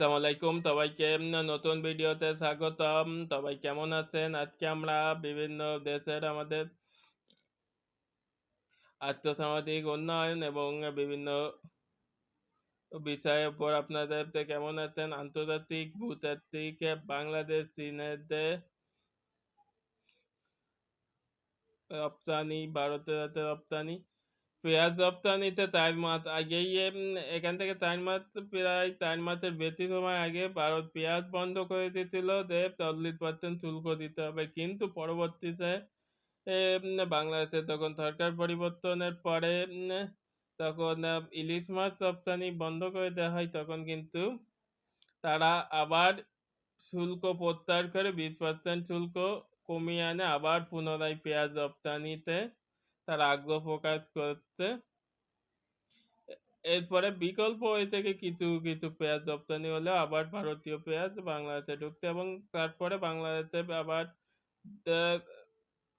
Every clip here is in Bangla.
আসসালামু সবাইকে নতুন ভিডিওতে স্বাগতম। সবাই কেমন আছেন? আজকে আমরা বিভিন্ন দেশের আমাদের আর্থসামাজিক উন্নয়ন এবং বিভিন্ন বিষয়ের উপর আপনাদের কেমন আছেন? আন্তর্জাতিক, ভূতাত্ত্বিক, বাংলাদেশ চীনের রপ্তানি, ভারতের রপ্তানি। পেঁয়াজ রপ্তানিতে চার মাস আগেই এখান থেকে চার মাস প্রায় চার মাসের বেশি সময় আগে ভারত পেঁয়াজ বন্ধ করে দিয়েছিল। যে চল্লিশ পার্সেন্ট শুল্ক দিতে হবে। কিন্তু পরবর্তীতে বাংলাদেশে তখন সরকার পরিবর্তনের পরে তখন ইলিশ মাছ রপ্তানি বন্ধ করে দেওয়া হয়। তখন কিন্তু তারা আবার শুল্ক প্রত্যাহার করে বিশ পার্সেন্ট শুল্ক কমিয়ে আনে আবার পুনরায় পেঁয়াজ রপ্তানিতে তারা আগ্রহ প্রকাশ করছে। এরপরে বিকল্প ওই থেকে কিছু কিছু পেঁয়াজ রপ্তানি হলে আবার ভারতীয় পেঁয়াজ বাংলাদেশে ঢুকছে এবং তারপরে বাংলাদেশে আবার তা-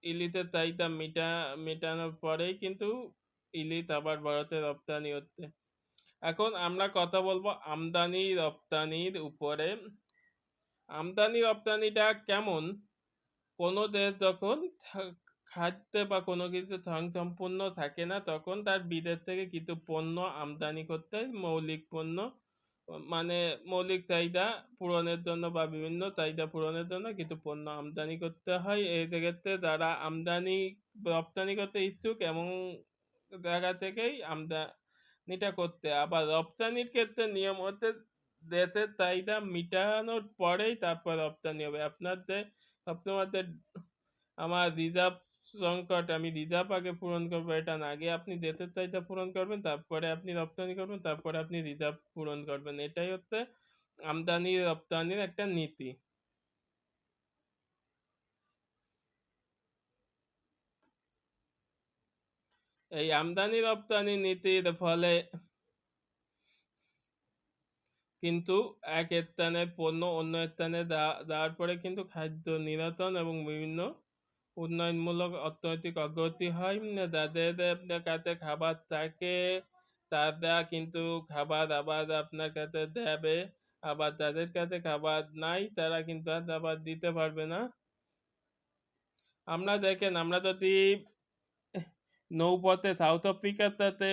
ইলিশের চাহিদা মিটা, মেটানোর পরেই কিন্তু ইলিশ আবার ভারতে রপ্তানি হচ্ছে। এখন আমরা কথা বলব আমদানি রপ্তানির উপরে। আমদানি রপ্তানিটা কেমন? কোনো দেশ যখন খাদ্যে বা কোনো কিছু স্বয়ংসম্পূর্ণ থাকে না, তখন তার বিদেশ থেকে কিছু পণ্য আমদানি করতে মৌলিক পণ্য মানে মৌলিক চাহিদা পূরণের জন্য বা বিভিন্ন চাহিদা পূরণের জন্য কিছু পণ্য আমদানি করতে হয়। এই ক্ষেত্রে যারা আমদানি, রপ্তানি করতে ইচ্ছুক এবং জায়গা থেকেই আমদানিটা করতে। আবার রপ্তানির ক্ষেত্রে নিয়ম হচ্ছে দেশের চাহিদা মিটানোর পরেই তারপর রপ্তানি হবে। আপনার যে সবসময় আমার রিজার্ভ সংকট, আমি রিজার্ভ আগে পূরণ করব, এটা না। আগে আপনি দেশের চাহিদা পূরণ করবেন, তারপরে আপনি রপ্তানি করবেন, তারপরে আপনি রিজার্ভ পূরণ করবেন। এটাই হচ্ছে আমদানি, রপ্তানির একটা নীতি। এই আমদানি, রপ্তানি নীতির ফলে কিন্তু এক স্থানের পণ্য অন্য স্থানে দেওয়ার পরে কিন্তু খাদ্য নিরতন এবং বিভিন্ন উন্নয়নমূলক অর্থনৈতিক অগ্রগতি হয়। যাদের কাছে খাবার থাকে, তারা কিন্তু খাবার আবার আপনার কাছে দেবে। আবার যাদের কাছে খাবার নাই, তারা কিন্তু আর আবার দিতে পারবে না। আমরা দেখেন, আমরা যদি নৌপথে সাউথ আফ্রিকার আফ্রিকাতে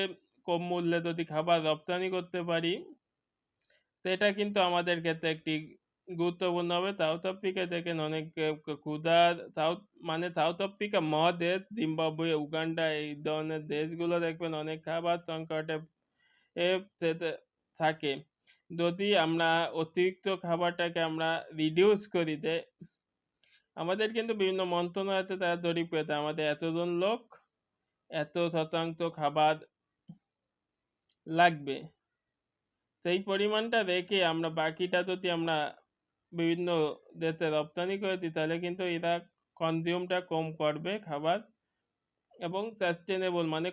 কম মূল্যে যদি খাবার রপ্তানি করতে পারি, তো এটা কিন্তু আমাদের ক্ষেত্রে একটি গুরুত্বপূর্ণ হবে। সাউথ আফ্রিকা দেখেন অনেক ক্ষুধা সাউথ মানে সাউথ আফ্রিকা মহাদেশ, জিম্বাবুয়ে, উগান্ডা, এই ধরনের দেশগুলো দেখবেন অনেক খাবার সংকটে থাকে। যদি আমরা অতিরিক্ত খাবারটাকে আমরা রিডিউস করি দে, আমাদের কিন্তু বিভিন্ন মন্ত্রণালয়তে তারা জরিপ পেতে আমাদের এতজন লোক, এত শতাংশ খাবার লাগবে। সেই পরিমাণটা রেখে আমরা বাকিটা যদি আমরা বিভিন্ন দেশে রপ্তানি করে দিই তাহলে কিন্তু এরা কনজিউমটা কম করবে খাবার এবং সাস্টেনেবল মানে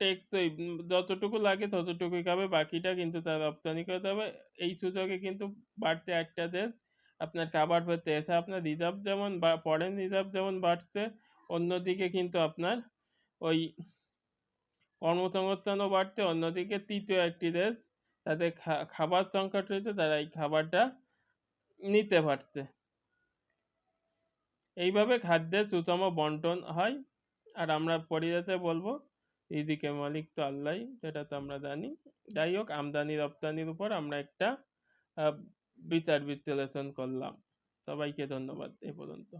টেকসই। যতটুকু লাগে ততটুকুই খাবে, বাকিটা কিন্তু তার রপ্তানি করতে হবে এই সুযোগে কিন্তু বাড়তে একটা দেশ আপনার খাবার পেতে এসে আপনার রিজার্ভ যেমন বা ফরেন রিজার্ভ যেমন বাড়ছে, অন্যদিকে কিন্তু আপনার ওই কর্মসংস্থানও বাড়তে অন্যদিকে তৃতীয় একটি দেশ, তাদের খাবার সংকট রয়েছে, তারা এই খাবারটা নিতে পারছে এইভাবে খাদ্যের সুষম বন্টন হয়। আর আমরা পরিযাতে বলব, এইদিকে মালিক তো আল্লাহ সেটা তো আমরা জানি। যাই হোক, আমদানি রপ্তানির উপর আমরা একটা বিচার বিশ্লেষণ করলাম। সবাইকে ধন্যবাদ, এ পর্যন্ত।